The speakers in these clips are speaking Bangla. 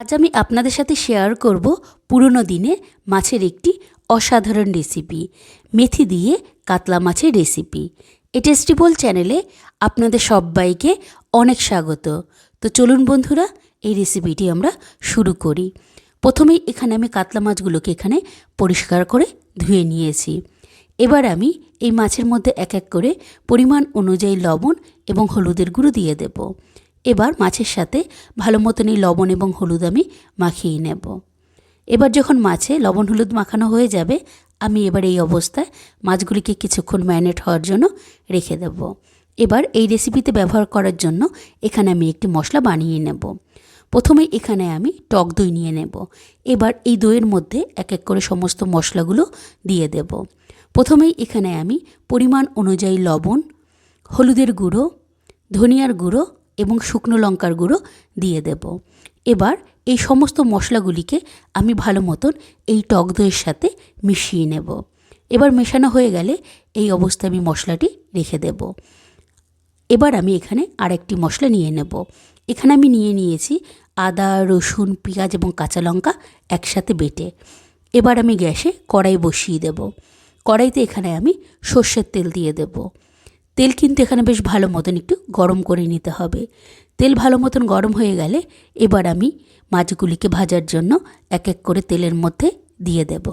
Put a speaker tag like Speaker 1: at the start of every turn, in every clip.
Speaker 1: আজ আমি আপনাদের সাথে শেয়ার করব পুরনো দিনে মাছের একটি অসাধারণ রেসিপি মেথি দিয়ে কাতলা মাছের রেসিপি এ টেস্টিবল চ্যানেলে আপনাদের সবাইকে অনেক স্বাগত। তো চলুন বন্ধুরা, এই রেসিপিটি আমরা শুরু করি। প্রথমেই এখানে আমি কাতলা মাছগুলোকে এখানে পরিষ্কার করে ধুয়ে নিয়েছি। এবার আমি এই মাছের মধ্যে এক এক করে পরিমাণ অনুযায়ী লবণ এবং হলুদের গুঁড়ো দিয়ে দেব। এবার মাছের সাথে ভালো মতন এই লবণ এবং হলুদ আমি মাখিয়ে নেব। এবার যখন মাছে লবণ হলুদ মাখানো হয়ে যাবে, আমি এবার এই অবস্থায় মাছগুলিকে কিছুক্ষণ ম্যারিনেট হওয়ার জন্য রেখে দেব। এবার এই রেসিপিতে ব্যবহার করার জন্য এখানে আমি একটি মশলা বানিয়ে নেব। প্রথমে এখানে আমি টক দই নিয়ে নেব। এবার এই দইয়ের মধ্যে এক এক করে সমস্ত মশলাগুলো দিয়ে দেব। প্রথমেই এখানে আমি পরিমাণ অনুযায়ী লবণ, হলুদের গুঁড়ো, ধনিয়ার গুঁড়ো এবং শুকনো লঙ্কার গুঁড়ো দিয়ে দেব। এবার এই সমস্ত মশলাগুলিকে আমি ভালো মতন এই টক দইয়ের সাথে মিশিয়ে নেব। এবার মেশানো হয়ে গেলে এই অবস্থায় আমি মশলাটি রেখে দেব। এবার আমি এখানে আরেকটি মশলা নিয়ে নেব। এখানে আমি নিয়ে নিয়েছি আদা, রসুন, পেঁয়াজ এবং কাঁচা লঙ্কা একসাথে বেটে। এবার আমি গ্যাসে কড়াই বসিয়ে দেব। কড়াইতে এখানে আমি সর্ষের তেল দিয়ে দেব। তেল কিন্তু এখানে বেশ ভালো মতন একটু গরম করে নিতে হবে। তেল ভালো মতন গরম হয়ে গেলে এবার আমি মাছগুলিকে ভাজার জন্য এক এক করে তেলের মধ্যে দিয়ে দেব।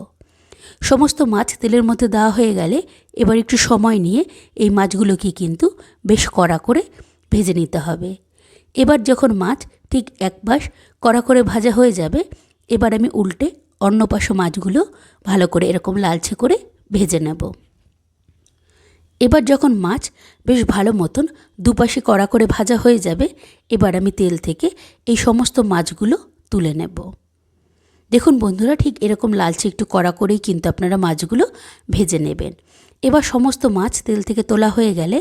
Speaker 1: সমস্ত মাছ তেলের মধ্যে দেওয়া হয়ে গেলে এবার একটু সময় নিয়ে এই মাছগুলোকে কিন্তু বেশ কড়া করে ভেজে নিতে হবে। এবার যখন মাছ ঠিক এক পাশ কড়া করে ভাজা হয়ে যাবে, এবার আমি উল্টে অন্য পাশে মাছগুলো ভালো করে এরকম লালচে করে ভেজে নেব। এবার যখন মাছ বেশ ভালো মতন দুপাশে কড়া করে ভাজা হয়ে যাবে, এবার আমি তেল থেকে এই সমস্ত মাছগুলো তুলে নেব। দেখুন বন্ধুরা, ঠিক এরকম লালচে একটু কড়া করেই কিন্তু আপনারা মাছগুলো ভেজে নেবেন। এবার সমস্ত মাছ তেল থেকে তোলা হয়ে গেলে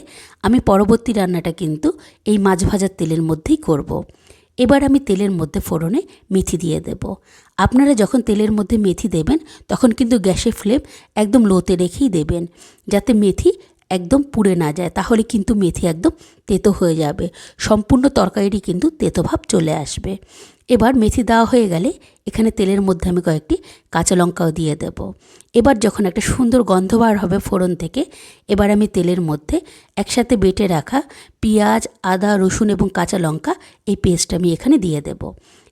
Speaker 1: আমি পরবর্তী রান্নাটা কিন্তু এই মাছ ভাজার তেলের মধ্যেই করব। এবার আমি তেলের মধ্যে ফোড়নে মেথি দিয়ে দেব। আপনারা যখন তেলের মধ্যে মেথি দেবেন, তখন কিন্তু গ্যাসের ফ্লেম একদম লোতে রেখেই দেবেন, যাতে মেথি একদম পুড়ে না যায়, তাহলে কিন্তু মেথি একদম তেতো হয়ে যাবে। সম্পূর্ণ তরকারিটি কিন্তু তেতো ভাব চলে আসবে। এবার মেথি দেওয়া হয়ে গেলে এখানে তেলের মধ্যে আমি কয়েকটি কাঁচা লঙ্কাও দিয়ে দেব। এবার যখন একটা সুন্দর গন্ধ বার হবে ফোড়ন থেকে, এবার আমি তেলের মধ্যে একসাথে বেটে রাখা পেঁয়াজ, আদা, রসুন এবং কাঁচা লঙ্কা এই পেস্ট আমি এখানে দিয়ে দেব।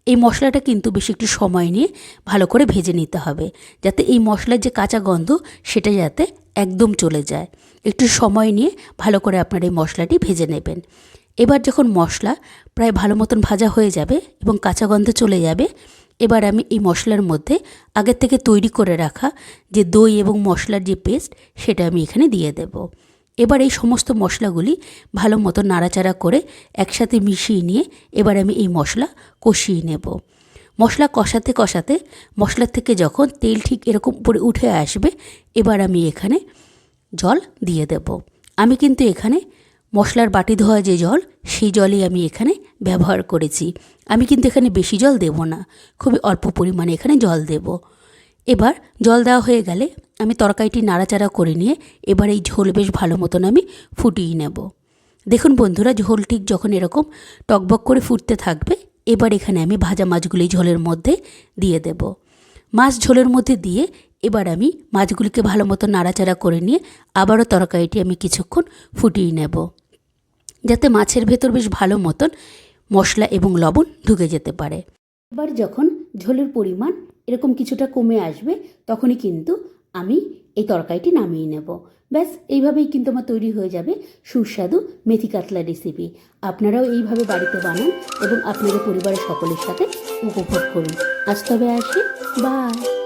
Speaker 1: এই মশলাটা কিন্তু বেশ একটু সময় নিয়ে ভালো করে ভেজে নিতে হবে, যাতে এই মশলার যে কাঁচা গন্ধ সেটা যাতে একদম চলে যায়। একটু সময় নিয়ে ভালো করে আপনার এই মশলাটি ভেজে নেবেন। এবার যখন মশলা প্রায় ভালো মতন ভাজা হয়ে যাবে এবং কাঁচা গন্ধ চলে যাবে, এবার আমি এই মশলার মধ্যে আগের থেকে তৈরি করে রাখা যে দই এবং মশলার যে পেস্ট, সেটা আমি এখানে দিয়ে দেব। এবার এই সমস্ত মশলাগুলি ভালো মতো নাড়াচাড়া করে একসাথে মিশিয়ে নিয়ে এবার আমি এই মশলা কষিয়ে নেব। মশলা কষাতে কষাতে মশলার থেকে যখন তেল ঠিক এরকম উপরে উঠে আসবে, এবার আমি এখানে জল দিয়ে দেব। আমি কিন্তু এখানে মশলার বাটি ধোয়া যে জল, সেই জলই আমি এখানে ব্যবহার করেছি। আমি কিন্তু এখানে বেশি জল দেব না, খুবই অল্প পরিমাণে এখানে জল দেব। এবার জল দেওয়া হয়ে গেলে আমি তরকারিটি নাড়াচাড়া করে নিয়ে এবার এই ঝোল বেশ ভালো মতন আমি ফুটিয়ে নেব। দেখুন বন্ধুরা ঝোল ঠিক যখন এরকম টকবক করে ফুটতে থাকবে এবার এখানে আমি ভাজা মাছগুলি ঝোলের মধ্যে দিয়ে দেব। মাছ ঝোলের মধ্যে দিয়ে এবার আমি মাছগুলিকে ভালো মতো নাড়াচাড়া করে নিয়ে আবারও তরকারিটি আমি কিছুক্ষণ ফুটিয়ে নেব। যাতে মাছের ভেতর বেশ ভালো মতন মশলা এবং লবণ ঢুকে যেতে পারে। এবার যখন ঝোলের পরিমাণ এরকম কিছুটা কমে আসবে, তখনই কিন্তু আমি এই তরকারিটি নামিয়ে নেব। ব্যাস, এইভাবেই কিন্তু আমার তৈরি হয়ে যাবে সুস্বাদু মেথি কাতলা রেসিপি আপনারাও এইভাবে বাড়িতে বানান এবং আপনাদের পরিবারের সকলের সাথে উপভোগ করুন। আজ তবে আসি। বাই